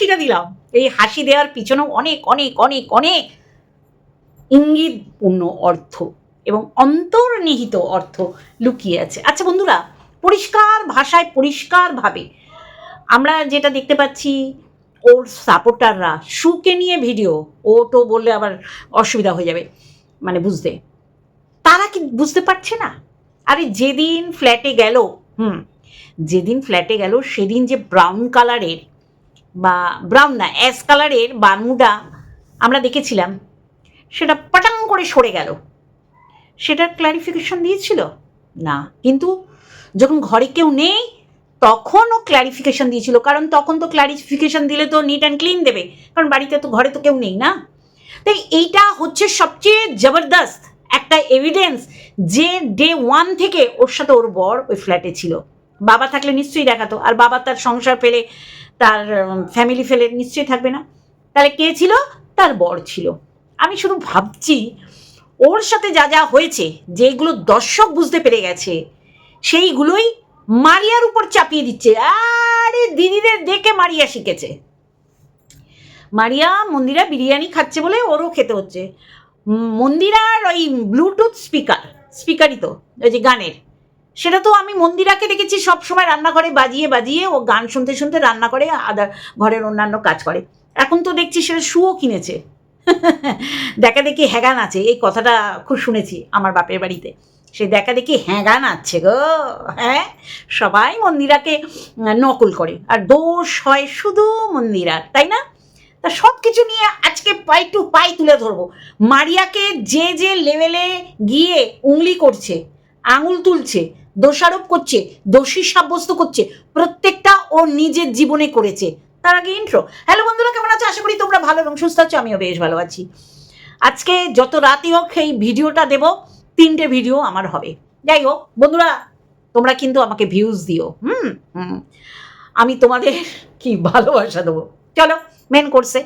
হাসিটা দিলাম। এই হাসি দেওয়ার পিছনেও অনেক অনেক অনেক অনেক ইঙ্গিতপূর্ণ অর্থ এবং অন্তর্নিহিত অর্থ লুকিয়ে আছে। আচ্ছা বন্ধুরা, পরিষ্কার ভাষায় পরিষ্কারভাবে আমরা যেটা দেখতে পাচ্ছি, ওর সাপোর্টাররা সুকে নিয়ে ভিডিও ও তো বললে আবার অসুবিধা হয়ে যাবে মানে বুঝতে। তারা কি বুঝতে পারছে না? আরে যেদিন ফ্ল্যাটে গেল, হুম, যেদিন ফ্ল্যাটে গেল, সেদিন যে ব্রাউন কালারের বা ব্রাউন না অ্যাশ কালারের বারমুডা আমরা দেখেছিলাম। সেটা পাটাং করে সরে গেল। সেটার ক্ল্যারিফিকেশন দিয়েছিল? না। কিন্তু যখন ঘরে কেউ নেই তখনও ক্ল্যারিফিকেশন দিয়েছিল। কারণ তখন তো ক্ল্যারিফিকেশন দিলে তো নিট অ্যান্ড ক্লিন দেবে। কারণ বাড়িতে তো ঘরে তো কেউ নেই না। তাই এইটা হচ্ছে সবচেয়ে জবরদস্ত একটা এভিডেন্স যে ডে ওয়ান থেকে ওর সাথে ওর বর ওই ফ্ল্যাটে ছিল। বাবা থাকলে নিশ্চয়ই দেখাতো। আর বাবা তার সংসার ফেলে তার ফ্যামিলি ফেলে নিশ্চয়ই থাকবে না। তাহলে কে ছিল? তার বর ছিল। আমি শুধু ভাবছি, ওর সাথে যা যা হয়েছে, যেগুলো দর্শক বুঝতে পেরে গেছে, সেইগুলোই মারিয়ার উপর চাপিয়ে দিচ্ছে। আরে, দিদিদের দেখে মারিয়া শিখেছে। মারিয়া মন্দিরা বিরিয়ানি খাচ্ছে বলে ওরও খেতে হচ্ছে। মন্দিরার ওই ব্লুটুথ স্পিকার স্পিকারই তো, ওই যে গানের। সেটা তো আমি মন্দিরাকে দেখেছি, সব সময় রান্নাঘরে বাজিয়ে বাজিয়ে ও গান শুনতে শুনতে রান্না করে আদার ঘরের অন্যান্য কাজ করে। এখন তো দেখছি সেটা শুও কিনেছে। দেখা দেখি হ্যাগান আছে, এই কথাটা খুব শুনেছি আমার বাপের বাড়িতে। সে দেখা দেখি হ্যাগান আছে গো হ্যাঁ? সবাই মন্দিরাকে নকল করে। আর দোষ হয় শুধু মন্দিরার, তাই না? তা সব কিছু নিয়ে আজকে পাই টু পাই তুলে ধরবো। মারিয়াকে যে যে লেভেলে গিয়ে উংলি করছে, আঙুল তুলছে দোষারোপ করছে, দোষী সাব্যস্ত করছে, প্রত্যেকটা ও নিজের জীবনে করেছে। তার আগে ইন্ট্রো হ্যালো বন্ধুরা, কেমন আছো? আশা করি তোমরা ভালো এবং সুস্থ আছো, আমিও বেশ ভালো আছি। আজকে যত রাতই হোক এই ভিডিওটা দেব। তিনটে ভিডিও আমার হবে। যাই হোক, বন্ধুরা, তোমরা কিন্তু আমাকে ভিউজ দিও। হুম হুম। আমি তোমাদের কি ভালোবাসা দেবো? চলো মেন করছে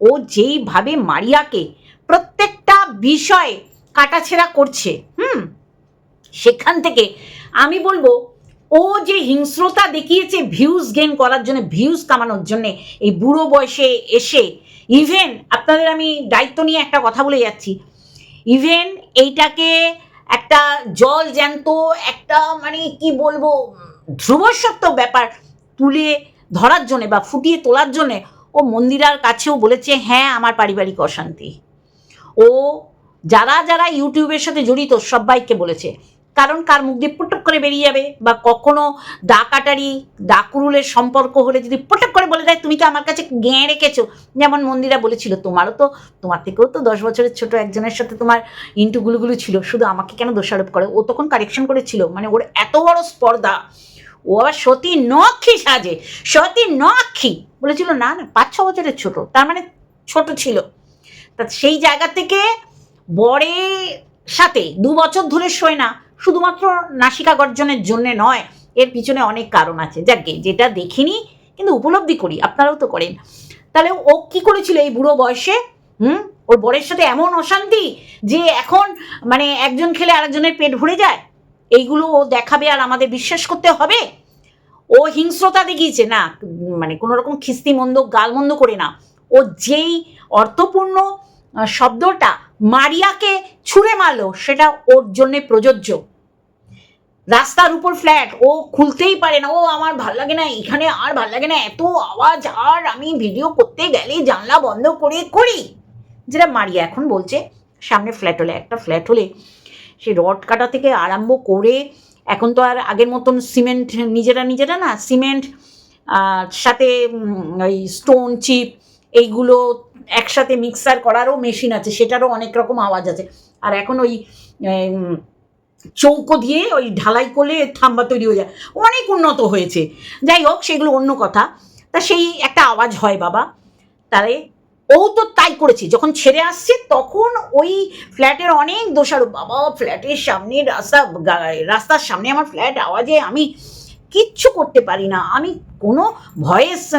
ও যেইভাবে মারিয়াকে প্রত্যেকটা বিষয়ে কাটাছেড়া করছে, হুম, সেখান থেকে আমি বলব, ও যে হিংস্রতা দেখিয়েছে ভিউজ গেন করার জন্য ভিউজ কামানোর জন্য, এই বুড়ো বয়সে এসে ইভেন আপনাদের আমি দায়িত্ব নিয়ে একটা কথা বলে যাচ্ছি ইভেন এইটাকে একটা জল জ্যান্ত, একটা মানে কি বলব ধ্রুবসত্ব ব্যাপার তুলে ধরার জন্যে বা ফুটিয়ে তোলার জন্যে, ও মন্দিরার কাছেও বলেছে হ্যাঁ আমার পারিবারিক অশান্তি। ও যারা যারা ইউটিউবের সাথে জড়িত, সবাইকে বলেছে কারণ কার মুখ দিয়ে পটক করে বেরিয়ে যাবে? বা কখনো ডাকাটারি, ডাকুরুলের সম্পর্ক হলে যদি পটক করে বলে দেয়, তুমি তো আমার কাছে গেঁ রেখেছো? যেমন মন্দিরা বলেছিল, তোমারও তো, তোমার থেকেও তো দশ বছরের ছোট একজনের সাথে তোমার ইন্টু গুলুগুলো ছিল। শুধু আমাকে কেন দোষারোপ করে? ও তখন কারেকশন করেছিল। মানে ওর এত বড় স্পর্ধা। ও আবার সতী নক্ষী সাজে। সতী নক্ষী। বলেছিল, না না, পাঁচ, ছ বছরের ছোট। তার মানে ছোট ছিল। তা সেই জায়গা থেকে বরের সাথে দু বছর ধরে শোয় না। শুধুমাত্র নাসিকা গর্জনের জন্যে নয়, এর পিছনে অনেক কারণ আছে। যাকে যেটা দেখিনি, কিন্তু উপলব্ধি করি, আপনারাও তো করেন। তাহলে ও কি করেছিল এই বুড়ো বয়সে? হুম? ওর বরের সাথে এমন অশান্তি যে এখন মানে একজন খেলে আরেকজনের পেট ভরে যায়? এইগুলো ও দেখাবে আর আমাদের বিশ্বাস করতে হবে? ও হিংস্রতা দেখিয়েছে, না মানে কোনো রকম খিস্তি মন্দ গালমন্দ করে না। ও যেই অর্থপূর্ণ শব্দটা মারিয়াকে ছুঁড়ে মারলো, সেটা ওর জন্যে প্রযোজ্য। রাস্তার উপর ফ্ল্যাট ও খুলতেই পারে না, ও আমার ভালো লাগে না, এখানে আর ভালো লাগে না, এত আওয়াজ, আর আমি ভিডিও করতে গেলে জানলা বন্ধ করে করি। যেটা মারিয়া এখন বলছে, সামনে ফ্ল্যাট হলে, একটা ফ্ল্যাট হলে, সে রড কাটা থেকে আরম্ভ করে, এখন তো আর আগের মতন সিমেন্ট নিজেরা নিজেরা না সিমেন্ট সাথে ওই স্টোন চিপ এইগুলো একসাথে মিক্সার করারও মেশিন আছে, সেটারও অনেক রকম আওয়াজ আছে। আর এখন ওই চৌকো দিয়ে ওই ঢালাই করলে থাম্বা তৈরি হয়ে যায়। অনেক উন্নত হয়েছে। যাই হোক, সেগুলো অন্য কথা। তা সেই একটা আওয়াজ হয় বাবা। তাহলে ও তো তাই করেছে। যখন ছেড়ে আসছে, তখন ওই ফ্ল্যাটের অনেক দোষারোপ। বাবা, ফ্ল্যাটের সামনে রাস্তা রাস্তার সামনে আমার ফ্ল্যাট আওয়াজে আমি কিচ্ছু করতে পারি না। আমি কোনো ভয়েস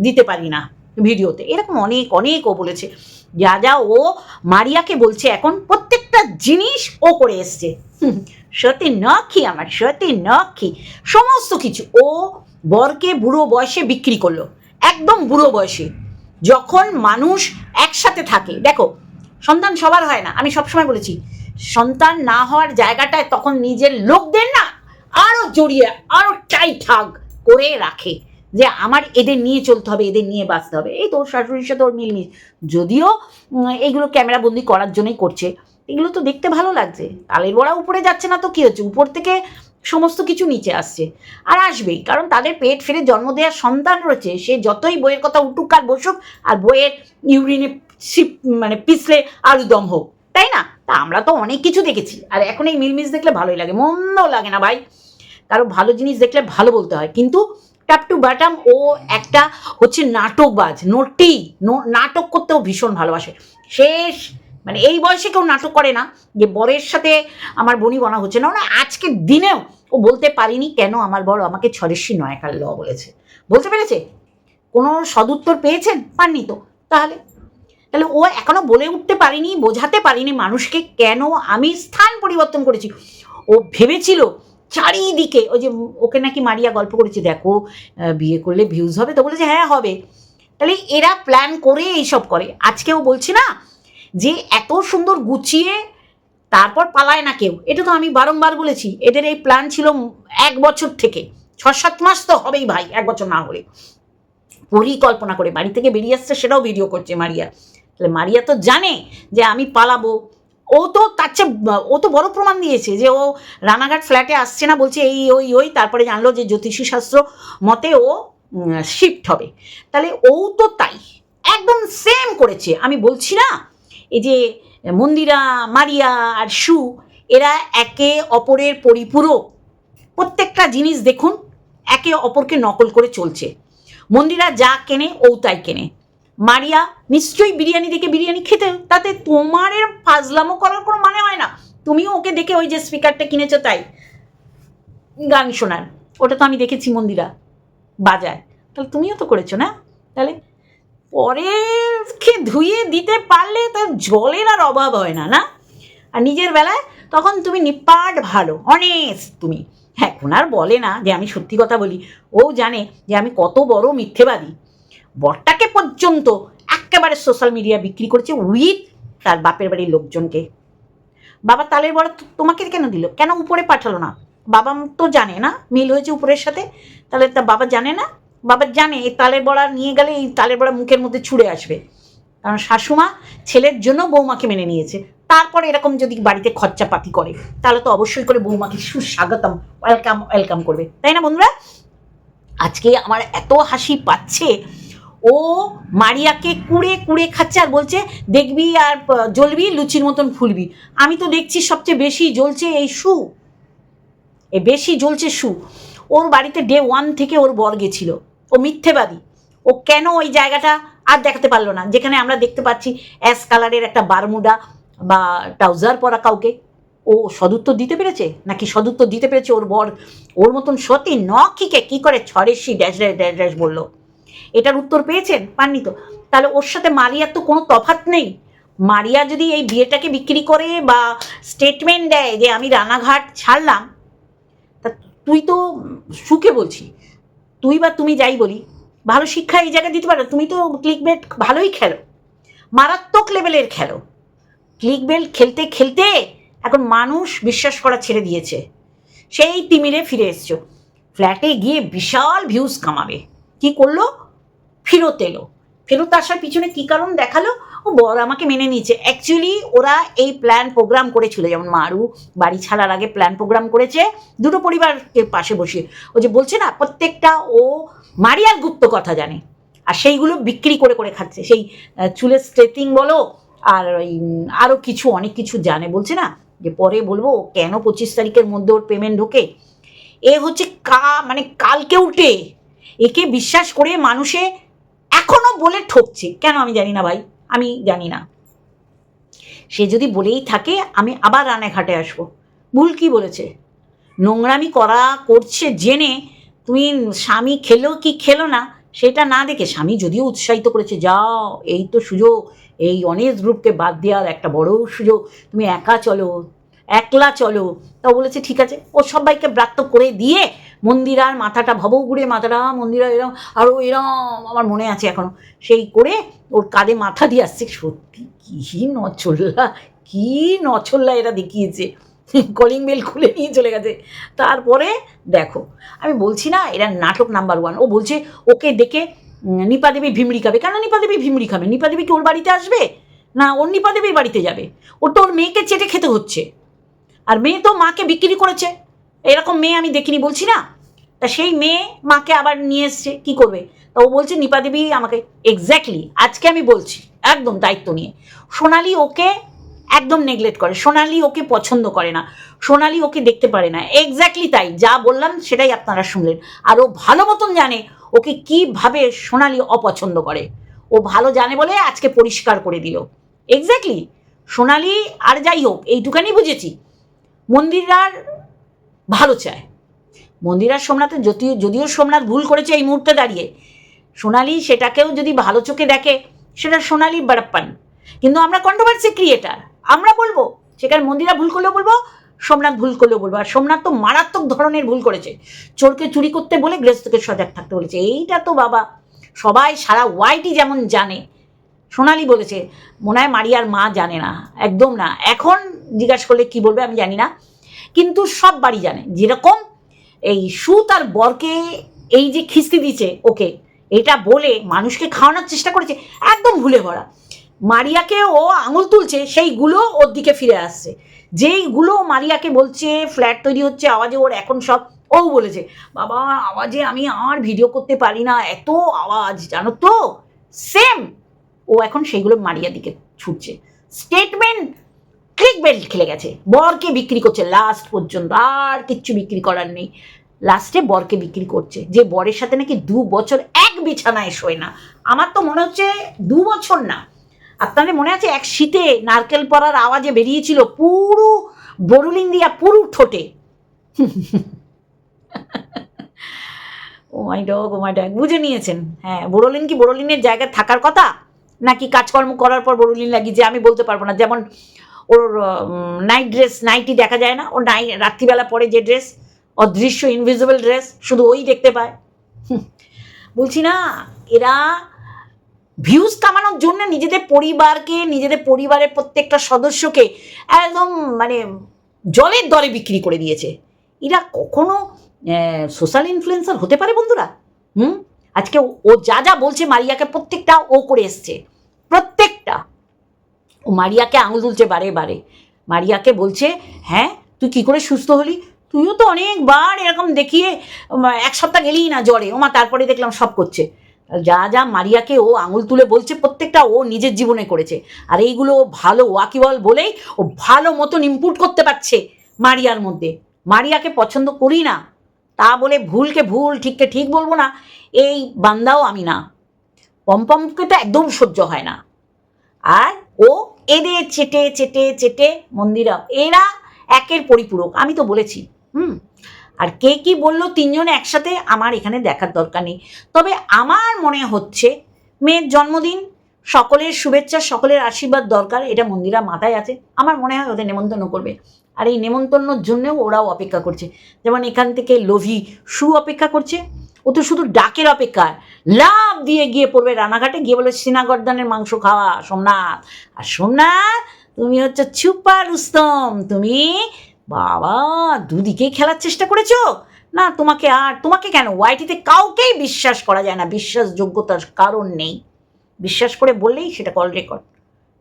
দিতে পারি না। ভিডিওতে। এরকম অনেক অনেক ও বলেছে। যা যা ও মারিয়াকে বলছে, এখন প্রত্যেকটা জিনিস ও করে এসছে। সত্যি নক্ষী আমার, সত্যি নক্ষী সমস্ত কিছু। ও বরকে বুড়ো বয়সে বিক্রি করল। একদম বুড়ো বয়সে। যখন মানুষ একসাথে থাকে, দেখো, সন্তান সবার হয় না। আমি সবসময় বলেছি, সন্তান না হওয়ার জায়গাটায় তখন নিজের লোকদের না আরও জড়িয়ে, আরও টাইট হাগ করে রাখে। যে আমার এদের নিয়ে চলতে হবে, এদের নিয়ে বাঁচতে হবে। এই তোর শাশুড়ির সাথে ওর মিলমিশ। যদিও এইগুলো ক্যামেরা বন্দি করার জন্যই করছে। এগুলো তো দেখতে ভালো লাগছে। তালের বড়া উপরে যাচ্ছে না তো কি হচ্ছে? উপর থেকে সমস্ত কিছু নিচে আসছে। আর আসবেই, কারণ তাদের পেট ফিরে জন্ম দেওয়ার সন্তান রয়েছে। সে যতই বইয়ের কথা উঠুক আর বসুক, আর বইয়ের ইউরিনে সিপ মানে পিছলে আলুদম হোক, তাই না? তা আমরা তো অনেক কিছু দেখেছি। আর এখন এই মিলমিশ দেখলে ভালোই লাগে। মন্দ লাগে না ভাই। কারও ভালো জিনিস দেখলে ভালো বলতে হয়। কিন্তু টাপ টু বাটাম ও একটা হচ্ছে নাটকবাজ, নটি নাটক করতেও ভীষণ ভালোবাসে। শেষ মানে এই বয়সে কেউ নাটক করে না, যে বরের সাথে আমার বনি বনা হচ্ছে না না আজকের দিনেও ও বলতে পারিনি কেন আমার বড় আমাকে ছরেশ্বরী নয়াকার ল বলেছে। বলতে পেরেছে? কোনো সদুত্তর পেয়েছেন? পাননি তো। তাহলে? তাহলে ও এখনও বলে উঠতে পারিনি, বোঝাতে পারিনি মানুষকে কেন আমি স্থান পরিবর্তন করেছি। ও ভেবেছিল চারিদিকে, ওই যে ওকে নাকি মারিয়া গল্প করেছে, দেখো বিয়ে করলে ভিউজ হবে। তো বলেছে হ্যাঁ হবে। তাহলে এরা প্ল্যান করে এইসব করে। আজকেও বলছি না যে, এত সুন্দর গুছিয়ে তারপর পালায় না কেউ। এটা তো আমি বারংবার বলেছি, এদের এই প্ল্যান ছিল এক বছর থেকে। ছ সাত মাস তো হবেই ভাই, এক বছর না হলে। পরিকল্পনা করে বাড়ি থেকে বেরিয়ে আসছে, সেটাও ভিডিও করছে মারিয়া। তাহলে মারিয়া তো জানে যে, আমি পালাবো। ও তো তার চেয়ে, ও তো বড় প্রমাণ দিয়েছে যে ও রানাঘাট ফ্ল্যাটে আসছে না, বলছে এই, ওই ওই, তারপরে জানলো যে জ্যোতিষী শাস্ত্র মতে ও শিফট হবে। তাহলে ও তো তাই, একদম সেম করেছে। আমি বলছি না, এই যে মন্দিরা, মারিয়া আর সু, এরা একে অপরের পরিপূরক। প্রত্যেকটা জিনিস দেখুন, একে অপরকে নকল করে চলছে। মন্দিরা যা কেনে, ও তাই কেনে। মারিয়া, নিশ্চয়ই বিরিয়ানি দেখে বিরিয়ানি খেতে, তাতে তোমার এর ফাজলামো করার কোনো মানে হয় না। তুমিও ওকে দেখে ওই যে স্পিকারটা কিনেছো তাই। গান শোনার। ওটা তো আমি দেখেছি মন্দিরা বাজায়। তাহলে তুমিও তো করেছ না? তাহলে পরেরকে ধুয়ে দিতে পারলে তার জলের আর অভাব হয় না না? আর নিজের বেলায় তখন তুমি নিপাট ভালো অনেস্ট তুমি। এখন আর বলে না যে আমি সত্যি কথা বলি। ও জানে যে আমি কত বড় মিথ্যেবাদী। বরটাকে পর্যন্ত একেবারে সোশ্যাল মিডিয়া বিক্রি করেছে উইথ তার বাপের বাড়ির লোকজনকে। বাবা তালের বড় তোমাকে কেন দিল? কেন উপরে পাঠালো না? বাবা তো জানে না, মিল হয়েছে উপরের সাথে। তাহলে তা বাবা জানে না? বাবা জানে এই তালের বড়া নিয়ে গেলে এই তালের বড়া মুখের মধ্যে ছুঁড়ে আসবে। কারণ শাশুমা ছেলের জন্য বৌমাকে মেনে নিয়েছে। তারপরে এরকম যদি বাড়িতে খরচাপাতি করে, তাহলে তো অবশ্যই করে বৌমাকে সুস্বাগতম ওয়েলকাম ওয়েলকাম করবে। তাই না বন্ধুরা? আজকে আমার এত হাসি পাচ্ছে ও মারিয়াকে কুড়ে কুড়ে খাচ্ছে আর বলছে, দেখবি আর জ্বলবি, লুচির মতন ফুলবি। আমি তো দেখছি সবচেয়ে বেশি জ্বলছে এই শু। এ বেশি জ্বলছে শু। ওর বাড়িতে ডে ওয়ান থেকে ওর বর গেছিল। ও মিথ্যেবাদী। ও কেন ওই জায়গাটা আর দেখাতে পারল না? যেখানে আমরা দেখতে পাচ্ছি অ্যাশ কালারের একটা বারমুডা বা ট্রাউজার পরা কাউকে। ও সদুত্তর দিতে পেরেছে? নাকি সদুত্তর দিতে পেরেছে ওর বর? ওর মতন সতী নখিকে কি করে ছড়েসি ড্যাশ ড্যাশ ড্যাশ ড্যাশ বলল? এটার উত্তর পেয়েছেন? পাননি তো। তাহলে ওর সাথে মারিয়ার তো কোনো তফাৎ নেই। মারিয়া যদি এই বিয়েটাকে বিক্রি করে বা স্টেটমেন্ট দেয় যে আমি রানাঘাট ছাড়লাম, তা তুই তো সুখে বলছি। তুই বা তুমি যাই বলি। ভালো শিক্ষা এই জায়গায় দিতে পারো। তুমি তো ক্লিক বেট ভালোই খেলো। মারাত্মক লেভেলের খেলো। ক্লিক বেল খেলতে খেলতে এখন মানুষ বিশ্বাস করা ছেড়ে দিয়েছে। সেই তিমিরে ফিরে এসছো। ফ্ল্যাটে গিয়ে বিশাল ভিউজ কামাবে। কি করল? ফেরত এলো। ফেরত আসার পিছনে কি কারণ দেখাল? ও বর আমাকে মেনে নিয়েছে। অ্যাকচুয়ালি ওরা এই প্ল্যান প্রোগ্রাম করেছিল। যেমন মারু বাড়ি ছাড়ার আগে প্ল্যান প্রোগ্রাম করেছে। দুটো পরিবারকে পাশে বসিয়ে। ও যে বলছে না, প্রত্যেকটা ও মারিয়ার গুপ্ত কথা জানে। আর সেইগুলো বিক্রি করে করে খাচ্ছে। সেই চুলের স্ট্রেটিং বলো, আর ওই আরও কিছু, অনেক কিছু জানে। বলছে না যে পরে বলব কেন পঁচিশ তারিখের মধ্যে ওর পেমেন্ট ঢোকে? এ হচ্ছে কা মানে কালকে উঠে একে বিশ্বাস করে মানুষে এখনও বলে ঠকছে। কেন আমি জানি না ভাই? আমি জানি না। সে যদি বলেই থাকে, আমি আবার রানাঘাটে আসব। ভুল কি বলেছে? নোংরামি করা করছে জেনে তুমি স্বামী খেলো কি খেলো না, সেটা না দেখে স্বামী যদিও উৎসাহিত করেছে, যাও, এই তো সুযোগ, এই অনেক গ্রুপকে বাদ দেওয়ার একটা বড় সুযোগ, তুমি একা চলো, একলা চলো। তাও বলেছে, ঠিক আছে। ও সবাইকে ব্রাত্য করে দিয়ে মন্দিরার মাথাটা ভব ঘুরে মাথাটা মন্দিরা এরম আরও এরম আমার মনে আছে এখনও। সেই করে ওর কাঁধে মাথা দিয়ে আসছে সত্যি কী নচল্লা কী নচল্লা এরা দেখিয়েছে। কলিং বেল খুলে নিয়ে চলে গেছে। তারপরে দেখো আমি বলছি না এরা নাটক নাম্বার ওয়ান ও বলছে ওকে দেখে উম, নিপা দেবী ভিমড়ি খাবে। কেন নিপা দেবী ভিমড়ি খাবে? নিপা দেবী কি ওর বাড়িতে আসবে? না ওর নিপা দেবীর বাড়িতে যাবে। ও তো ওর মেয়েকে চেটে খেতে হচ্ছে। আর মেয়ে তো মাকে বিক্রি করেছে। এরকম মেয়ে আমি দেখিনি, বলছি না? তা সেই মেয়ে মাকে আবার নিয়ে এসছে, কি করবে? তা ও বলছে, নিপা দেবী আমাকে এক্স্যাক্টলি আজকে আমি বলছি, একদম দায়িত্ব নিয়ে। সোনালি ওকে একদম নেগলেক্ট করে, সোনালি ওকে পছন্দ করে না, সোনালি ওকে দেখতে পারে না। এক্স্যাক্টলি তাই, যা বললাম সেটাই আপনারা শুনলেন। আর ও ভালো মতন জানে ওকে কীভাবে সোনালি অপছন্দ করে। ও ভালো জানে বলে আজকে পরিষ্কার করে দিল। এক্স্যাক্টলি সোনালি আর যাই হোক এইটুখানি বুঝেছি। মন্দিরার ভালো চায়। মন্দিরার সোমনাথের যদিও যদিও সোমনাথ ভুল করেছে এই মুহূর্তে দাঁড়িয়ে, সোনালি সেটাকেও যদি ভালো চোখে দেখে, সেটা সোনালি বারাপ্পান কিন্তু আমরা কন্ট্রোভার্সি ক্রিয়েটার আমরা বলব, সেখানে মন্দিরা ভুল করলেও বলব, সোমনাথ ভুল করলেও বলব। আর সোমনাথ তো মারাত্মক ধরনের ভুল করেছে। চোরকে চুরি করতে বলে গৃহস্থকে সজাগ থাকতে বলেছে। এইটা তো বাবা, সবাই সারা ওয়াইটি যেমন জানে। সোনালি বলেছে, মনে হয় মারিয়ার মা জানে না, একদম না। এখন জিজ্ঞাসা করলে কি বলবে আমি জানি না। কিন্তু সব বাড়ি জানে। যেরকম এই সু তার বরকে এই যে খিস্তি দিচ্ছে ওকে, এটা বলে মানুষকে খাওয়ানোর চেষ্টা করেছে, একদম ভুলে ভরা। মারিয়াকে ও আঙুল তুলছে, সেইগুলো ওর দিকে ফিরে আসছে। যেইগুলো মারিয়াকে বলছে, ফ্ল্যাট তৈরি হচ্ছে, আওয়াজে ওর এখন সব, ও বলেছে, বাবা, আওয়াজে আমি আর ভিডিও করতে পারি না, এত আওয়াজ, জানো তো? সেম ও এখন সেইগুলো মারিয়ার দিকে ছুটছে। স্টেটমেন্ট ক্লিক বেল্ট খেলে গেছে। বরকে বিক্রি করছে। লাস্ট পর্যন্ত আর কিচ্ছু বিক্রি করার নেই। লাস্টে বরকে বিক্রি করছে। যে বরের সাথে নাকি দু বছর এক বিছানায় শোয় না। আমার তো মনে হচ্ছে দু বছর না। আপনাদের মনে আছে এক শীতে নারকেল পড়ার আওয়াজে বেরিয়েছিল পুরো বরুলিং দিয়া পুরো ঠোঁটে? ও ডগ ও ডগ বুঝে নিয়েছেন। হ্যাঁ বোরোলিন কি বোরোলিনের জায়গায় থাকার কথা? নাকি কাজকর্ম করার পর বোরোলিন লাগিয়েছে আমি বলতে পারব না? যেমন ওর নাইট ড্রেস নাইটি দেখা যায় না। ওর নাই রাত্রিবেলা পরে যে ড্রেস অদৃশ্য ইনভিজিবল ড্রেস শুধু ওই দেখতে পায়। বলছি না, এরা ভিউজ কামানোর জন্য নিজেদের পরিবারকে, নিজেদের পরিবারের প্রত্যেকটা সদস্যকে একদম মানে জলের দরে বিক্রি করে দিয়েছে। এরা কখনো সোশ্যাল ইনফ্লুয়েন্সার হতে পারে বন্ধুরা? হুম? আজকে ও- ও যা যা বলছে মারিয়াকে প্রত্যেকটা ও করে এসছে। প্রত্যেকটা ও মারিয়াকে আঙুল তুলছে বারে বারে। মারিয়াকে বলছে হ্যাঁ তুই কি করে সুস্থ হলি? তুইও তো অনেকবার এরকম দেখিয়ে এক সপ্তাহ গেলেই না জ্বরে। ওমা, তারপরে দেখলাম সব করছে। যা যা মারিয়াকে ও আঙুল তুলে বলছে, প্রত্যেকটা ও নিজের জীবনে করেছে। আর এইগুলো ও ভালো ওয়াকিবল বলেই ও ভালো মতন ইম্পুট করতে পারছে মারিয়ার মধ্যে। মারিয়াকে পছন্দ করি না। তা বলে ভুলকে ভুল, ঠিককে ঠিক বলব না। এই বান্দাও আমি না। পম্পমকে তো একদম সহ্য হয় না। আর ও এদের চেটে চেটে চেটে মন্দিরা এরা একের পরিপূরক, আমি তো বলেছি। হুম? আর কে কি বলল তিনজন একসাথে আমার এখানে দেখার দরকার নেই। তবে আমার মনে হচ্ছে মেয়ের জন্মদিন সকলের শুভেচ্ছা, সকলের আশীর্বাদ দরকার, এটা মন্দিরা মাথায় আছে। আমার মনে হয় ওদের নেমন্তন্ন করবে। আর এই নেমন্তন্নর জন্যও ওরাও অপেক্ষা করছে। যেমন এখান থেকে লোভি সু অপেক্ষা করছে ও তো শুধু ডাকের অপেক্ষা লাভ দিয়ে গিয়ে পড়বে রানাঘাটে, গিয়ে বলে, সিনাগর্দানের মাংস খাওয়া, সোমনাথ। আর সোমনাথ, তুমি হচ্ছে ছুপা রুস্তম তুমি বাবা দুদিকেই খেলার চেষ্টা করেছ? না, তোমাকে আর, তোমাকে কেন? ওয়াইটিতে কাউকেই বিশ্বাস করা যায় না। বিশ্বাসযোগ্যতার কারণ নেই। বিশ্বাস করে বললেই সেটা কল রেকর্ড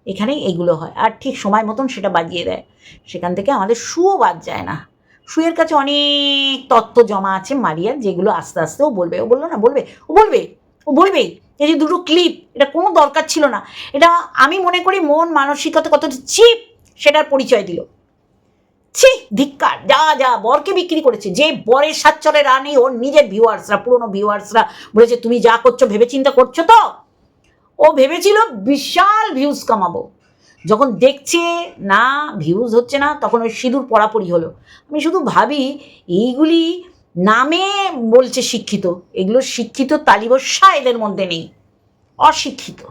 এখানেই এগুলো হয়। আর ঠিক সময় মতন সেটা বাজিয়ে দেয়। সেখান থেকে আমাদের শুও বাদ যায় না। শুয়ের কাছে অনেক তত্ত্ব জমা আছে মারিয়ার যেগুলো আস্তে আস্তে ও বলবে। ও বলল, না, বলবে, ও বলবে, ও বলবেই এই যে দুটো ক্লিপ এটা কোনো দরকার ছিল না। এটা আমি মনে করি মন, মানসিকতা কতটা চিপ সেটার পরিচয় দিল। ছি, ধিক্কার, যা যা, বরকে বিক্রি করেছে। যে বরের সাচ্চরে রানি ওর নিজের ভিউয়ার্সরা, পুরনো ভিউয়ার্সরা বলেছে, তুমি যা করছ ভেবে চিন্তা করছ তো? ও ভেবেছিল, বিশাল ভিউজ কামাবো। যখন দেখছে না ভিউজ হচ্ছে না তখন ওই সিঁদুর পড়াপড়ি হলো। আমি শুধু ভাবি এইগুলি নামে বলছে শিক্ষিত। এগুলো শিক্ষিত তালিবস্যা এদের মধ্যে নেই। অশিক্ষিত।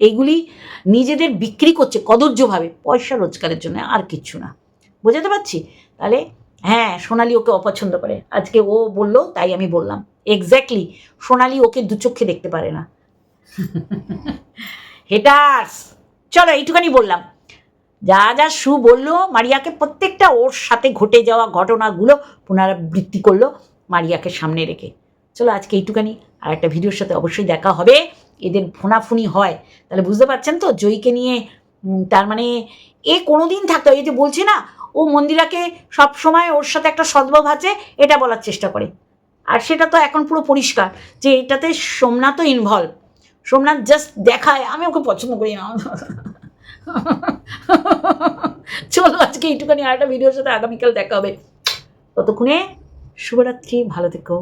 এইগুলি নিজেদের বিক্রি করছে কদর্যভাবে পয়সা রোজগারের জন্য আর কিচ্ছু না। বোঝাতে পারছি? তাহলে হ্যাঁ সোনালি ওকে অপছন্দ করে। আজকে ও বলল তাই আমি বললাম। এক্স্যাক্টলি সোনালি ওকে দু চোখে দেখতে পারে না। হেটার্স চলো এইটুখানি বললাম। যা যা সু বলল, মারিয়াকে প্রত্যেকটা ওর সাথে ঘটে যাওয়া ঘটনাগুলো পুনরাবৃত্তি করল মারিয়াকে সামনে রেখে। চলো আজকে এইটুখানি, আর একটা ভিডিওর সাথে অবশ্যই দেখা হবে। এদের ফোনাফুনি হয়। তাহলে বুঝতে পারছেন তো, জয়ীকে নিয়ে তার মানে এ কোনো দিন থাকতো এই যে বলছে না, ও মন্দিরাকে সব সময় ওর সাথে একটা সদ্ভাব আছে, এটা বলার চেষ্টা করে। আর সেটা তো এখন পুরো পরিষ্কার যে এটাতে সোমনাথও ইনভলভ সোমনাথ জাস্ট দেখায়। আমি ওকে পছন্দ করি না। চলো, আজকে এইটুখানি আর একটা ভিডিওর সাথে আগামীকাল দেখা হবে। ততক্ষণে শুভরাত্রি, ভালো থেকো।